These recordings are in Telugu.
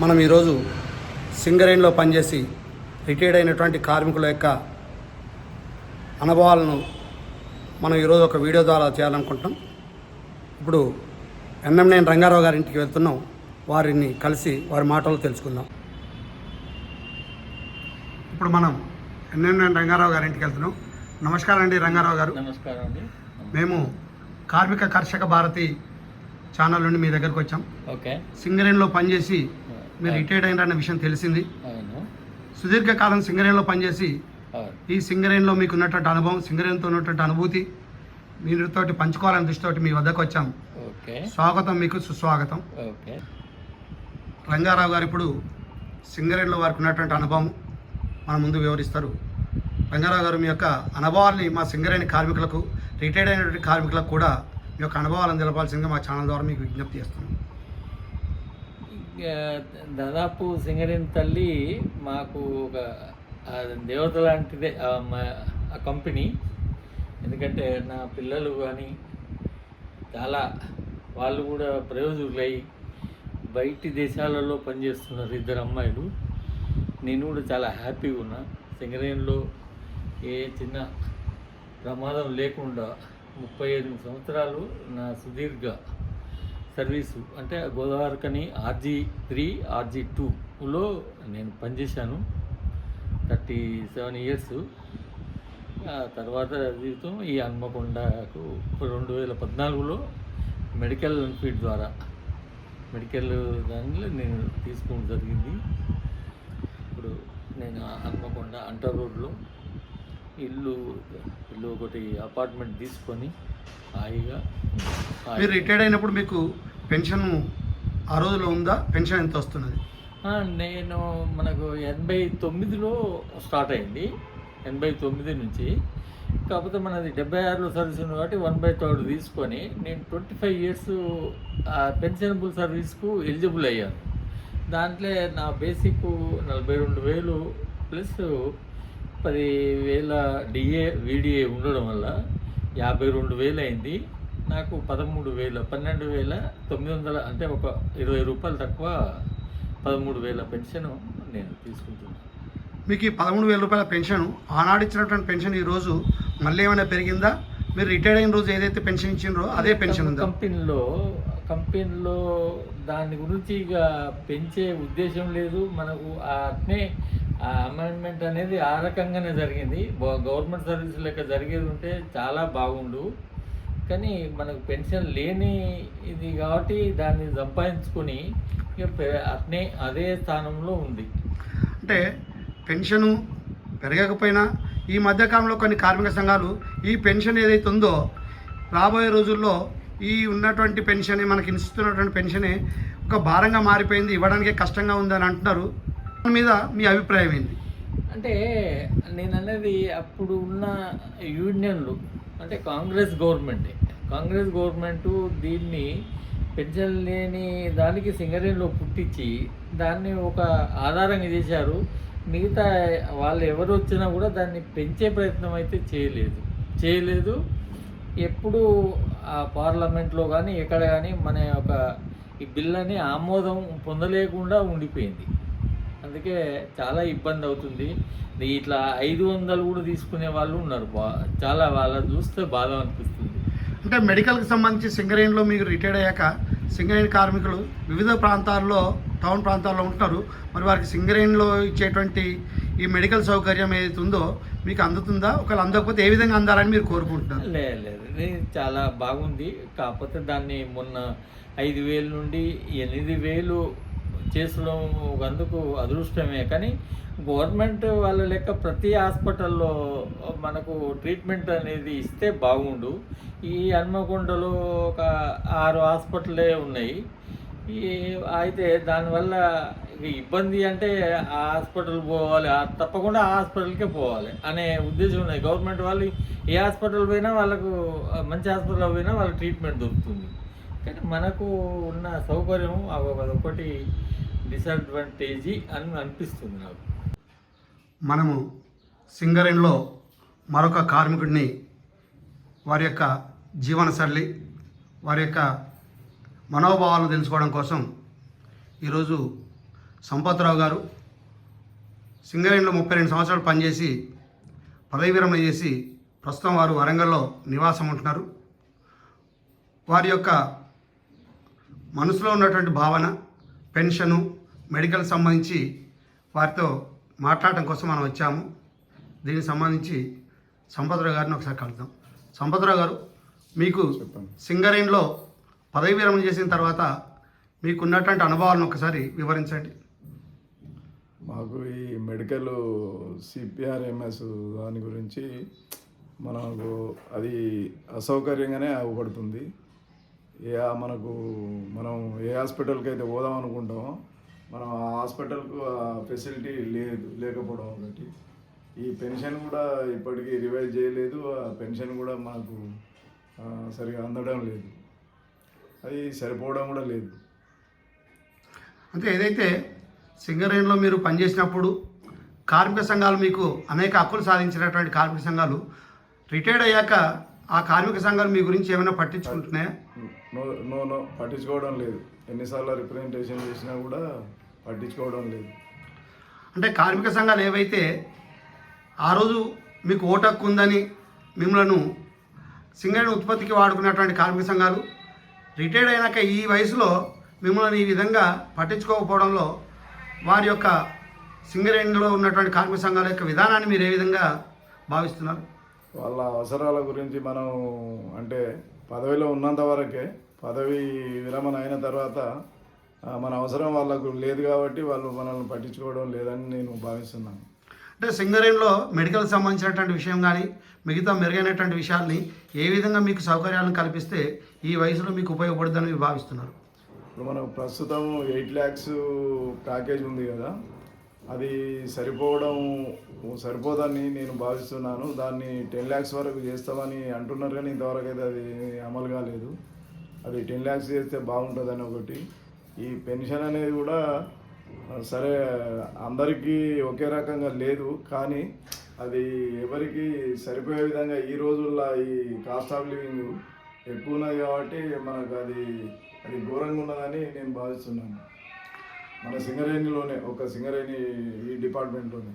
మనం ఈరోజు సింగరేణిలో పనిచేసి రిటైర్డ్ అయినటువంటి కార్మికుల యొక్క అనుభవాలను మనం ఈరోజు ఒక వీడియో ద్వారా చేయాలనుకుంటున్నాం. ఇప్పుడు ఎన్ఎంనేని రంగారావు గారి ఇంటికి వెళ్తున్నాం. వారిని కలిసి వారి మాటలు తెలుసుకుందాం. ఇప్పుడు మనం ఎన్ఎంనేని రంగారావు గారి ఇంటికి వెళ్తున్నాం. నమస్కారం అండి రంగారావు గారు. నమస్కారం అండి. మేము కార్మిక కర్షక భారతి ఛానల్ నుండి మీ దగ్గరకు వచ్చాం. ఓకే. సింగరేణిలో పనిచేసి మీరు రిటైర్డ్ అయినారన్న విషయం తెలిసింది. సుదీర్ఘకాలం సింగరేణిలో పనిచేసి ఈ సింగరేణిలో మీకు ఉన్నటువంటి అనుభవం సింగరేణితో ఉన్నటువంటి అనుభూతి మీతోటి పంచుకోవాలని దృష్టితోటి మీ వద్దకు వచ్చాం. స్వాగతం మీకు సుస్వాగతం. ఓకే. రంగారావు గారు ఇప్పుడు సింగరేణిలో వారికి ఉన్నటువంటి అనుభవం మన ముందు వివరిస్తారు. రంగారావు గారు మీ యొక్క అనుభవాల్ని మా సింగరేణి కార్మికులకు రిటైర్డ్ అయినటువంటి కార్మికులకు కూడా మీ యొక్క అనుభవాలను తెలపాల్సిందిగా మా ఛానల్ ద్వారా మీకు విజ్ఞప్తి చేస్తున్నాం. దాదాపు సింగరేణి తల్లి మాకు ఒక దేవత లాంటిదే మా- ఆ కంపెనీ. ఎందుకంటే నా పిల్లలు కానీ చాలా వాళ్ళు కూడా ప్రయోజకులై బయటి దేశాలలో పనిచేస్తున్నారు ఇద్దరు అమ్మాయిలు. నేను కూడా చాలా హ్యాపీగా ఉన్నా. సింగరేణిలో ఏ చిన్న ప్రమాదం లేకుండా ముప్పై ఐదు సంవత్సరాలు నా సుదీర్ఘ సర్వీసు అంటే గోదావరికని ఆర్జీ త్రీ ఆర్జీ టూలో నేను పనిచేశాను. Thirty seven years. ఆ తర్వాత జీవితం ఈ హన్మకొండకు రెండు వేల పద్నాలుగులో మెడికల్ ఫీడ్ ద్వారా. మెడికల్ దానిలో నేను తీసుకోవడం జరిగింది. ఇప్పుడు నేను హన్మకొండ అంటర్ రోడ్లో ఇల్లు ఇల్లు ఒకటి అపార్ట్మెంట్ తీసుకొని హాయిగా హాయిగా- మీరు రిటైర్డ్ అయినప్పుడు మీకు పెన్షన్ ఆ రోజులో ఉందా? పెన్షన్ ఎంత వస్తున్నది? నేను మనకు ఎనభై తొమ్మిదిలో స్టార్ట్ అయింది. ఎనభై తొమ్మిది నుంచి. కాకపోతే మనది డెబ్బై ఆరులో సర్వీస్ ఉంది కాబట్టి వన్ బై థర్డ్ తీసుకొని నేను ట్వంటీ ఫైవ్ ఇయర్స్ పెన్షనబుల్ సర్వీస్కు ఎలిజిబుల్ అయ్యాను. దాంట్లో నా బేసిక్ నలభై రెండు వేలు ప్లస్ పది వేల డిఏ వీడిఏ ఉండడం వల్ల యాభై రెండు వేలు అయింది. నాకు పదమూడు వేల పన్నెండు వేల తొమ్మిది వందల అంటే ఒక ఇరవై రూపాయలు తక్కువ పదమూడు వేల పెన్షన్ నేను తీసుకుంటున్నాను మీకు ఈ పదమూడు వేల రూపాయల పెన్షన్ ఆనాడు ఇచ్చినటువంటి పెన్షన్ ఈ రోజు మళ్ళీ ఏమైనా పెరిగిందా? మీరు రిటైర్డ్ అయిన రోజు ఏదైతే పెన్షన్ ఇచ్చిండ్రో అదే పెన్షన్ ఉందా? కంపెనీలో కంపెనీలో దాని గురించి ఇక పెంచే ఉద్దేశం లేదు. మనకు ఆ అట్నే ఆ అమెండ్మెంట్ అనేది ఆ రకంగానే జరిగింది. గవర్నమెంట్ సర్వీస్ లెక్క జరిగేది ఉంటే చాలా బాగుండు. కానీ మనకు పెన్షన్ లేని ఇది కాబట్టి దాన్ని సంపాదించుకొని అట్నే అదే స్థానంలో ఉంది. అంటే పెన్షను పెరగకపోయినా ఈ మధ్యకాలంలో కొన్ని కార్మిక సంఘాలు ఈ పెన్షన్ ఏదైతే ఉందో రాబోయే రోజుల్లో ఈ ఉన్నటువంటి పెన్షన్ మనకి ఇస్తున్నటువంటి పెన్షనే ఒక భారంగా మారిపోయింది ఇవ్వడానికే కష్టంగా ఉందని అంటున్నారు. దాని మీద మీ అభిప్రాయం ఏంటి? అంటే నేను అనేది అప్పుడు ఉన్న యూనియన్లు అంటే కాంగ్రెస్ గవర్నమెంటే. కాంగ్రెస్ గవర్నమెంట్ దీన్ని పెన్షన్ లేని దానికి సింగరేణిలో పుట్టించి దాన్ని ఒక ఆధారంగా చేశారు. మిగతా వాళ్ళు ఎవరు వచ్చినా కూడా దాన్ని పెంచే ప్రయత్నం అయితే చేయలేదు. చేయలేదు. ఎప్పుడు ఆ పార్లమెంట్లో కానీ ఎక్కడ కానీ మన యొక్క ఈ బిల్లని ఆమోదం పొందలేకుండా ఉండిపోయింది. అందుకే చాలా ఇబ్బంది అవుతుంది. ఇట్లా ఐదు వందలు కూడా తీసుకునే వాళ్ళు ఉన్నారు. బా చాలా వాళ్ళ చూస్తే బాధ అనిపిస్తుంది. అంటే మెడికల్కి సంబంధించి సింగరేణిలో మీకు రిటైర్డ్ అయ్యాక సింగరేణి కార్మికులు వివిధ ప్రాంతాల్లో టౌన్ ప్రాంతాల్లో ఉంటారు మరి వారికి సింగరేణిలో ఇచ్చేటువంటి ఈ మెడికల్ సౌకర్యం ఏదైతే ఉందో మీకు అందుతుందా? ఒకవేళ అందకపోతే ఏ విధంగా అందాలని మీరు కోరుకుంటున్నారు? లేదు లేదు చాలా బాగుంది. కాకపోతే దాన్ని మొన్న ఐదు వేల నుండి ఎనిమిది వేలు చేసడం అందుకు అదృష్టమే. కానీ గవర్నమెంట్ వాళ్ళ లెక్క ప్రతి హాస్పిటల్లో మనకు ట్రీట్మెంట్ అనేది ఇస్తే బాగుండు. ఈ హన్మకొండలో ఒక ఆరు హాస్పిటలే ఉన్నాయి. ఈ అయితే దానివల్ల ఇబ్బంది అంటే ఆ హాస్పిటల్ పోవాలి. తప్పకుండా ఆ హాస్పిటల్కే పోవాలి అనే ఉద్దేశం ఉన్నది. గవర్నమెంట్ వాళ్ళు ఏ హాస్పిటల్ పోయినా వాళ్ళకు మంచి హాస్పిటల్ పోయినా వాళ్ళకి ట్రీట్మెంట్ దొరుకుతుంది. కానీ మనకు ఉన్న సౌకర్యం అదొకటి డిసడ్వాంటేజీ అని అనిపిస్తుంది నాకు. మనము సింగరేణిలో మరొక కార్మికుడిని వారి యొక్క జీవనశైలి వారి యొక్క మనోభావాలను తెలుసుకోవడం కోసం ఈరోజు సంపత్రావు గారు సింగరేణిలో ముప్పై రెండు సంవత్సరాలు పనిచేసి పదవి విరమణ చేసి ప్రస్తుతం వారు వరంగల్లో నివాసం ఉంటున్నారు. వారి యొక్క మనసులో ఉన్నటువంటి భావన పెన్షను మెడికల్ సంబంధించి వారితో మాట్లాడటం కోసం మనం వచ్చాము. దీనికి సంబంధించి సంపత్రావు గారిని ఒకసారి కలుద్దాం. సంపత్రావు గారు మీకు సింగరేణిలో పదవి విరమణ చేసిన తర్వాత మీకు ఉన్నటువంటి అనుభవాలను ఒకసారి వివరించండి. మాకు ఈ మెడికల్ సిపిఆర్ఎంఎస్ దాని గురించి మనకు అది అసౌకర్యంగానే అవపడుతుంది ఏ మనకు మనం ఏ హాస్పిటల్కి అయితే పోదాం అనుకుంటామో మనం ఆ హాస్పిటల్కు ఫెసిలిటీ లేదు లేకపోవడం ఒకటి. ఈ పెన్షన్ కూడా ఇప్పటికీ రివైజ్ చేయలేదు ఆ పెన్షన్ కూడా మనకు ఆ, సరిగా అందడం లేదు. అది సరిపోవడం కూడా లేదు. అంటే ఏదైతే సింగరేణిలో మీరు పనిచేసినప్పుడు కార్మిక సంఘాలు మీకు అనేక హక్కులు సాధించినటువంటి కార్మిక సంఘాలు రిటైర్డ్ అయ్యాక ఆ కార్మిక సంఘాలు మీ గురించి ఏమైనా పట్టించుకుంటున్నాయా? నో నో నో పట్టించుకోవడం లేదు. ఎన్నిసార్లు రిప్రజెంటేషన్ చేసినా కూడా పట్టించుకోవడం లేదు. అంటే కార్మిక సంఘాలు ఏవైతే ఆ రోజు మీకు ఓటు హక్కు ఉందని మిమ్మల్ని సింగరేణి ఉత్పత్తికి వాడుకున్నటువంటి కార్మిక సంఘాలు రిటైర్డ్ అయినాక ఈ వయసులో మిమ్మల్ని ఈ విధంగా పట్టించుకోకపోవడంలో వారి యొక్క సింగరేణిలో ఉన్నటువంటి కార్మిక సంఘాల యొక్క విధానాన్ని మీరు ఏ విధంగా భావిస్తున్నారు? వాళ్ళ అవసరాల గురించి మనం అంటే పదవిలో ఉన్నంత వరకే పదవి విరమణ అయిన తర్వాత మన అవసరం వాళ్ళకు లేదు కాబట్టి వాళ్ళు మనల్ని పట్టించుకోవడం లేదని నేను భావిస్తున్నాను. అంటే సింగరేణిలో మెడికల్ సంబంధించినటువంటి విషయం కానీ మిగతా మెరుగైనటువంటి విషయాల్ని ఏ విధంగా మీకు సౌకర్యాలను కల్పిస్తే ఈ వయసులో మీకు ఉపయోగపడుతుందని మీరు భావిస్తున్నారు? ఇప్పుడు మనకు ప్రస్తుతం ఎయిట్ ల్యాక్స్ ప్యాకేజ్ ఉంది కదా అది సరిపోవడం సరిపోదని నేను భావిస్తున్నాను. దాన్ని టెన్ ల్యాక్స్ వరకు చేస్తామని అంటున్నారు కానీ ఇంతవరకు అయితే అది అమలు కాలేదు అది టెన్ ల్యాక్స్ చేస్తే బాగుంటుందని ఒకటి. ఈ పెన్షన్ అనేది కూడా సరే అందరికీ ఒకే రకంగా లేదు కానీ అది ఎవరికి సరిపోయే విధంగా ఈ రోజుల్లో ఈ కాస్ట్ ఆఫ్ లివింగ్ ఎక్కువ ఉన్నది కాబట్టి మనకు అది అది ఘోరంగా ఉన్నదని నేను భావిస్తున్నాను. మన సింగరేణిలోనే ఒక సింగరేణి ఈ డిపార్ట్మెంట్లోనే.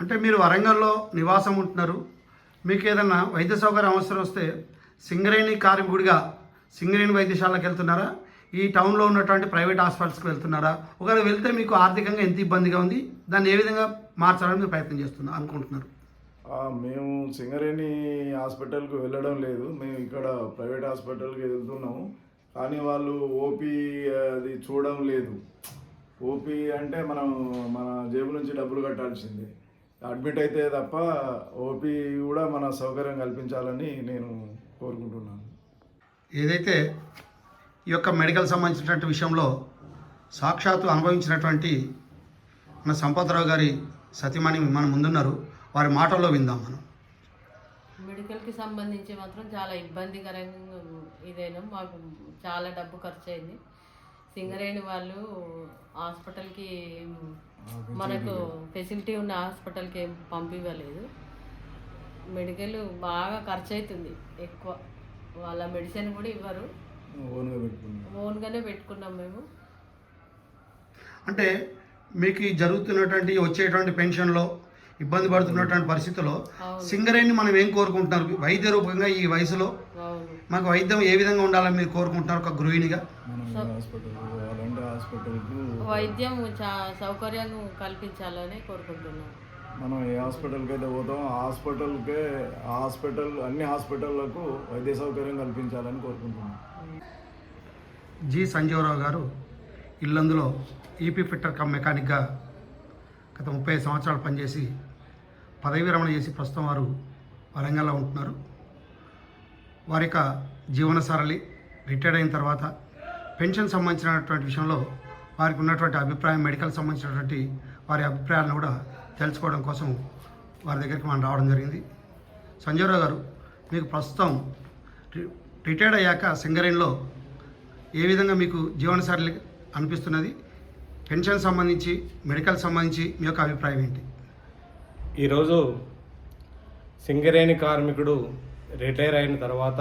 అంటే మీరు వరంగల్లో నివాసం ఉంటున్నారు. మీకు ఏదైనా వైద్య సౌకర్యం అవసరం వస్తే సింగరేణి కార్మికుడిగా సింగరేణి వైద్యశాలకు వెళ్తున్నారా? ఈ టౌన్లో ఉన్నటువంటి ప్రైవేట్ హాస్పిటల్స్కి వెళ్తున్నారా? ఒకవేళ వెళ్తే మీకు ఆర్థికంగా ఎంత ఇబ్బందిగా ఉంది? దాన్ని ఏ విధంగా మార్చాలని మీరు ప్రయత్నం చేస్తున్నారు అనుకుంటున్నారు? మేము సింగరేణి హాస్పిటల్కి వెళ్ళడం లేదు. మేము ఇక్కడ ప్రైవేట్ హాస్పిటల్కి వెళ్తున్నాము. కానీ వాళ్ళు ఓపీ అది చూడడం లేదు. ఓపీ అంటే మనం మన జేబు నుంచి డబ్బులు కట్టాల్సిందే. అడ్మిట్ అయితే తప్ప ఓపీ కూడా మన సౌకర్యం కల్పించాలని నేను కోరుకుంటున్నాను. ఏదైతే ఈ యొక్క మెడికల్ సంబంధించినటువంటి విషయంలో సాక్షాత్తు అనుభవించినటువంటి మన సంపతరావు గారి సతీమణి మన ముందున్నారు. వారి మాటల్లో విందాం మనం. మెడికల్కి సంబంధించి మాత్రం చాలా ఇబ్బందికరంగా ఇదైనా? మాకు చాలా డబ్బు ఖర్చు అయింది సింగరేణి వాళ్ళు హాస్పిటల్కి మనకు ఫెసిలిటీ ఉన్న హాస్పిటల్కి ఏం పంపివ్వలేదు. మెడికల్ బాగా ఖర్చు అవుతుంది ఎక్కువ. వాళ్ళ మెడిసిన్ కూడా ఇవ్వరు. ఓన్గానే పెట్టుకున్నాం మేము. అంటే మీకు ఈ జరుగుతున్నటువంటి వచ్చేటువంటి పెన్షన్లో ఇబ్బంది పడుతున్నటువంటి పరిస్థితుల్లో అవును. సింగరేణి మనం ఏం కోరుకుంటున్నారు? వైద్య రూపంగా ఈ వయసులో మాకు వైద్యం ఏ విధంగా ఉండాలని మీరు కోరుకుంటున్నారు ఒక గృహిణిగా? వైద్యం చా సౌకర్యం కల్పించాలని కోరుకుంటున్నాం. మనం ఏ హాస్పిటల్కి అయితే పోతాం ఆ హాస్పిటల్కే హాస్పిటల్ అన్ని హాస్పిటళ్ళకు వైద్య సౌకర్యం కల్పించాలని కోరుకుంటున్నాం. జి సంజీవరావు గారు ఇల్లందులో ఈపీ ఫిట్టర్ కమ్ మెకానిక్గా గత ముప్పై సంవత్సరాలు పనిచేసి పదవి విరమణ చేసి ప్రస్తుతం వారు వరంగల్లో ఉంటున్నారు. వారి యొక్క జీవన సరళి రిటైర్డ్ అయిన తర్వాత పెన్షన్ సంబంధించినటువంటి విషయంలో వారికి ఉన్నటువంటి అభిప్రాయం మెడికల్ సంబంధించినటువంటి వారి అభిప్రాయాలను కూడా తెలుసుకోవడం కోసం వారి దగ్గరికి మనం రావడం జరిగింది. సంజయరావు గారు మీకు ప్రస్తుతం రిటైర్డ్ అయ్యాక సింగరేణిలో ఏ విధంగా మీకు జీవనశైలి అనిపిస్తున్నది? పెన్షన్ సంబంధించి మెడికల్ సంబంధించి మీ యొక్క అభిప్రాయం ఏంటి? ఈరోజు సింగరేణి కార్మికుడు రిటైర్ అయిన తర్వాత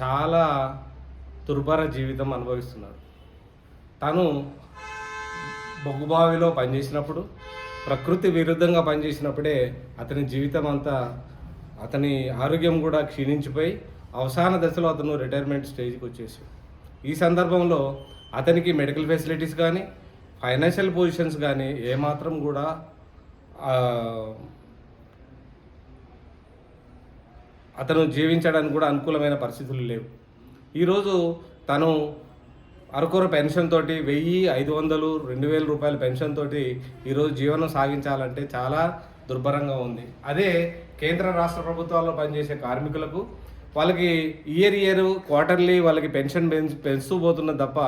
చాలా దుర్భర జీవితం అనుభవిస్తున్నారు. తను బొగ్గుబావిలో పనిచేసినప్పుడు ప్రకృతి విరుద్ధంగా పనిచేసినప్పుడే అతని జీవితం అంతా అతని ఆరోగ్యం కూడా క్షీణించిపోయి అవసాన దశలో అతను రిటైర్మెంట్ స్టేజ్కి వచ్చేసి. ఈ సందర్భంలో అతనికి మెడికల్ ఫెసిలిటీస్ కానీ ఫైనాన్షియల్ పొజిషన్స్ కానీ ఏమాత్రం కూడా అతను జీవించడానికి కూడా అనుకూలమైన పరిస్థితులు లేవు. ఈరోజు తను అరకొర పెన్షన్ తోటి వెయ్యి ఐదు వందలు రెండు వేల రూపాయల పెన్షన్ తోటి ఈరోజు జీవనం సాగించాలంటే చాలా దుర్భరంగా ఉంది. అదే కేంద్ర రాష్ట్ర ప్రభుత్వాల్లో పనిచేసే కార్మికులకు వాళ్ళకి ఇయర్ ఇయర్ క్వార్టర్లీ వాళ్ళకి పెన్షన్ పెంచు పెంచుతూ పోతున్న తప్ప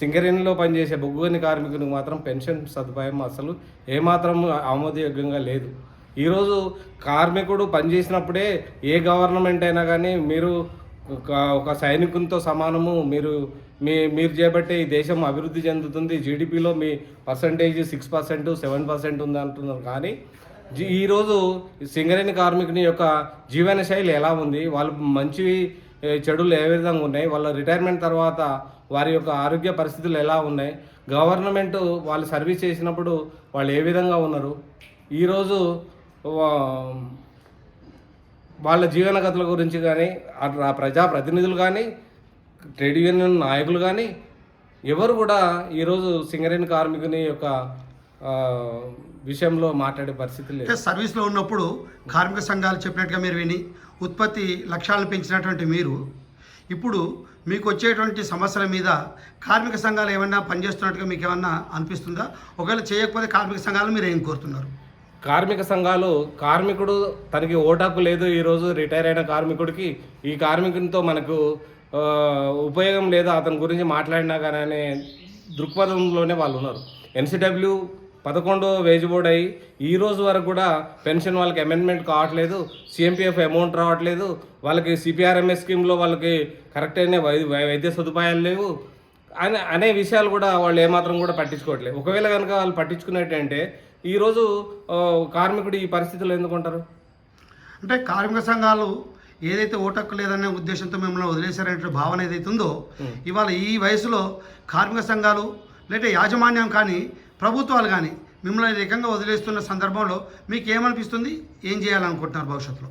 సింగరేణిలో పనిచేసే బొగ్గుని కార్మికులకు మాత్రం పెన్షన్ సదుపాయం అసలు ఏమాత్రం ఆమోదయోగ్యంగా లేదు. ఈరోజు కార్మికుడు పనిచేసినప్పుడే ఏ గవర్నమెంట్ అయినా కానీ మీరు ఒక ఒక సైనికునితో సమానము మీరు మీ మీరు చేపట్టే ఈ దేశం అభివృద్ధి చెందుతుంది. జీడిపిలో మీ percentage six percent seven percent ఉంది అంటున్నారు. కానీ ఈరోజు సింగరేణి కార్మికుని యొక్క జీవన శైలి ఎలా ఉంది? వాళ్ళు మంచి చెడులు ఏ విధంగా ఉన్నాయి? వాళ్ళ రిటైర్మెంట్ తర్వాత వారి యొక్క ఆరోగ్య పరిస్థితులు ఎలా ఉన్నాయి? గవర్నమెంట్ వాళ్ళు సర్వీస్ చేసినప్పుడు వాళ్ళు ఏ విధంగా ఉన్నారు? ఈరోజు వా- వాళ్ళ జీవనగతుల గురించి కానీ ఆ ప్రజాప్రతినిధులు కానీ ట్రేడ్ యూనియన్ నాయకులు కానీ ఎవరు కూడా ఈరోజు సింగరేణి కార్మికుని యొక్క విషయంలో మాట్లాడే పరిస్థితి లేదు. సర్వీస్లో ఉన్నప్పుడు కార్మిక సంఘాలు చెప్పినట్టుగా మీరు విని ఉత్పత్తి లక్ష్యాలను పెంచినటువంటి మీరు ఇప్పుడు మీకు వచ్చేటువంటి సమస్యల మీద కార్మిక సంఘాలు ఏమన్నా పనిచేస్తున్నట్టుగా మీకు ఏమన్నా అనిపిస్తుందా? ఒకవేళ చేయకపోతే కార్మిక సంఘాలు మీరు ఏం కోరుతున్నారు? కార్మిక సంఘాలు కార్మికుడు తనకి ఓటాకు లేదు ఈరోజు రిటైర్ అయిన కార్మికుడికి ఈ కార్మికునితో మనకు ఉపయోగం లేదు అతని గురించి మాట్లాడినా కానీ అనే దృక్పథంలోనే వాళ్ళు ఉన్నారు. ఎన్సిడబ్ల్యూ పదకొండో వేజ్ బోర్డ్ అయ్యి ఈ రోజు వరకు కూడా పెన్షన్ వాళ్ళకి అమెండ్మెంట్ కావట్లేదు సిఎంపిఎఫ్ అమౌంట్ రావట్లేదు వాళ్ళకి సిపిఆర్ఎంఎస్ స్కీమ్లో వాళ్ళకి కరెక్ట్ అయిన వై- వై- వైద్య సదుపాయాలు లేవు అనే అనే విషయాలు కూడా వాళ్ళు ఏమాత్రం కూడా పట్టించుకోవట్లేదు. ఒకవేళ కనుక వాళ్ళు పట్టించుకున్నట్టంటే ఈరోజు కార్మికుడు ఈ పరిస్థితులు ఎందుకుంటారు అంటే కార్మిక సంఘాలు ఏదైతే ఓటక్కు లేదనే ఉద్దేశంతో మిమ్మల్ని వదిలేశారనే భావన ఏదైతే ఉందో ఇవాళ ఈ వయసులో కార్మిక సంఘాలు లేదా యాజమాన్యం కానీ ప్రభుత్వాలు కానీ మిమ్మల్ని ఏకంగా రకంగా వదిలేస్తున్న సందర్భంలో మీకు ఏమనిపిస్తుంది? ఏం చేయాలనుకుంటున్నారు భవిష్యత్తులో?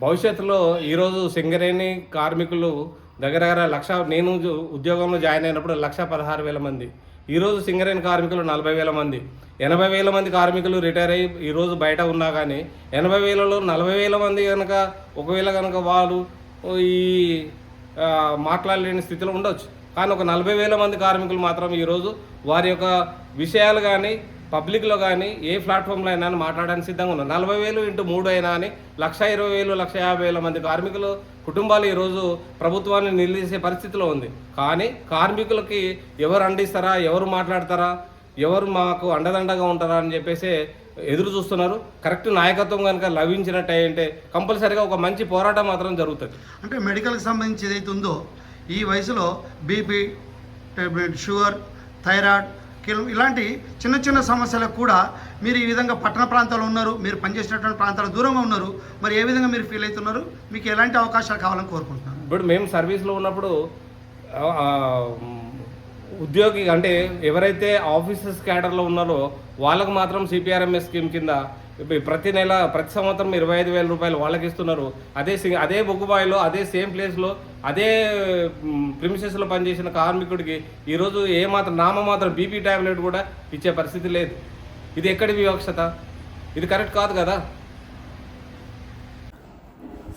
భవిష్యత్తులో ఈరోజు సింగరేణి కార్మికులు దగ్గర దగ్గర లక్ష నేను ఉద్యోగంలో జాయిన్ అయినప్పుడు లక్ష పదహారు వేల మంది. ఈరోజు సింగరేణి కార్మికులు నలభై వేల మంది. ఎనభై వేల మంది కార్మికులు రిటైర్ అయ్యి ఈరోజు బయట ఉన్నా కానీ ఎనభై వేలలో నలభై వేల మంది కనుక ఒకవేళ కనుక వాళ్ళు ఈ మాట్లాడలేని స్థితిలో ఉండొచ్చు. కానీ ఒక నలభై వేల మంది కార్మికులు మాత్రం ఈరోజు వారి యొక్క విషయాలు కానీ పబ్లిక్లో కానీ ఏ ప్లాట్ఫామ్లో అయినా మాట్లాడడానికి సిద్ధంగా ఉన్నారు నలభై వేలు ఇంటూ మూడు అయినా అని లక్ష ఇరవై వేలు లక్ష యాభై వేల మంది కార్మికులు కుటుంబాలు ఈరోజు ప్రభుత్వాన్ని నిలదీసే పరిస్థితిలో ఉంది. కానీ కార్మికులకి ఎవరు అందిస్తారా ఎవరు మాట్లాడతారా ఎవరు మాకు అండదండగా ఉంటారా అని చెప్పేసి ఎదురు చూస్తున్నారు. కరెక్ట్ నాయకత్వం కనుక లభించినట్టు అంటే కంపల్సరీగా ఒక మంచి పోరాటం మాత్రం జరుగుతుంది. అంటే మెడికల్కి సంబంధించి ఏదైతే ఉందో ఈ వయసులో బీపీ షుగర్ థైరాయిడ్ ఇలాంటి చిన్న చిన్న సమస్యలకు కూడా మీరు ఈ విధంగా పట్టణ ప్రాంతాల్లో ఉన్నారు మీరు పనిచేసినటువంటి ప్రాంతాల దూరంగా ఉన్నారు మరి ఏ విధంగా మీరు ఫీల్ అవుతున్నారు? మీకు ఎలాంటి అవకాశాలు కావాలని కోరుకుంటున్నాను ఇప్పుడు మేము సర్వీస్లో ఉన్నప్పుడు ఉద్యోగి అంటే ఎవరైతే ఆఫీసర్స్ క్యాడర్లో ఉన్నారో వాళ్ళకు మాత్రం సిపిఆర్ఎంఎస్ స్కీమ్ కింద ప్రతి నెల ప్రతి సంవత్సరం ఇరవై ఐదు వేల రూపాయలు వాళ్ళకి ఇస్తున్నారు. అదే సి- అదే బొగ్గుబాయిలో అదే సేమ్ ప్లేస్లో అదే ప్రిమిసెస్లో పనిచేసిన కార్మికుడికి ఈరోజు ఏమాత్రం నామమాత్రం నామ మాత్రం బీపీ టాబ్లెట్ కూడా ఇచ్చే పరిస్థితి లేదు. ఇది ఎక్కడి వివక్షత? ఇది కరెక్ట్ కాదు కదా?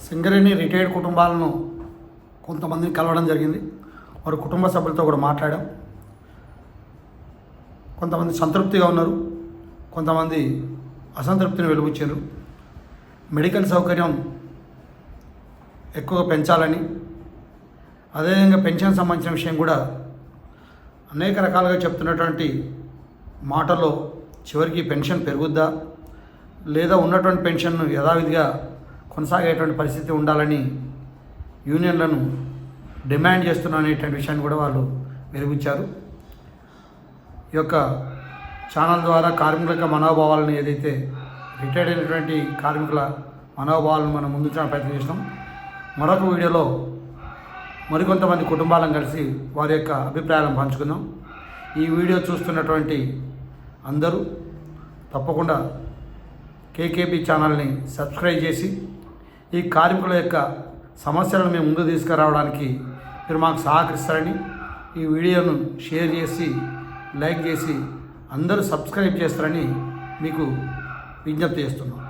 సింగరేణి రిటైర్డ్ కుటుంబాలను కొంతమందిని కలవడం జరిగింది. వారి కుటుంబ సభ్యులతో కూడా మాట్లాడాం. కొంతమంది సంతృప్తిగా ఉన్నారు. కొంతమంది అసంతృప్తిని వెలుగుచ్చారు. మెడికల్ సౌకర్యం ఎక్కువగా పెంచాలని అదేవిధంగా పెన్షన్ సంబంధించిన విషయం కూడా అనేక రకాలుగా చెప్తున్నటువంటి మాటలో చివరికి పెన్షన్ పెరుగుద్దా లేదా ఉన్నటువంటి పెన్షన్ను యథావిధిగా కొనసాగేటువంటి పరిస్థితి ఉండాలని యూనియన్లను డిమాండ్ చేస్తున్నా అనేటువంటి విషయాన్ని కూడా వాళ్ళు వెలుగుచ్చారు ఈ యొక్క ఛానల్ ద్వారా కార్మికుల యొక్క మనోభావాలను ఏదైతే రిటైర్డ్ అయినటువంటి కార్మికుల మనోభావాలను మనం ముందుంచడానికి ప్రయత్నం చేసినాం. మరొక వీడియోలో మరికొంతమంది కుటుంబాలను కలిసి వారి యొక్క అభిప్రాయాలను పంచుకుందాం. ఈ వీడియో చూస్తున్నటువంటి అందరూ తప్పకుండా కేకేపీ ఛానల్ని సబ్స్క్రైబ్ చేసి ఈ కార్మికుల యొక్క సమస్యలను మేము ముందు తీసుకురావడానికి మీరు మాకు సహకరిస్తారని ఈ వీడియోను షేర్ చేసి లైక్ చేసి అందరూ సబ్స్క్రైబ్ చేస్తారని మీకు విజ్ఞప్తి చేస్తున్నాం.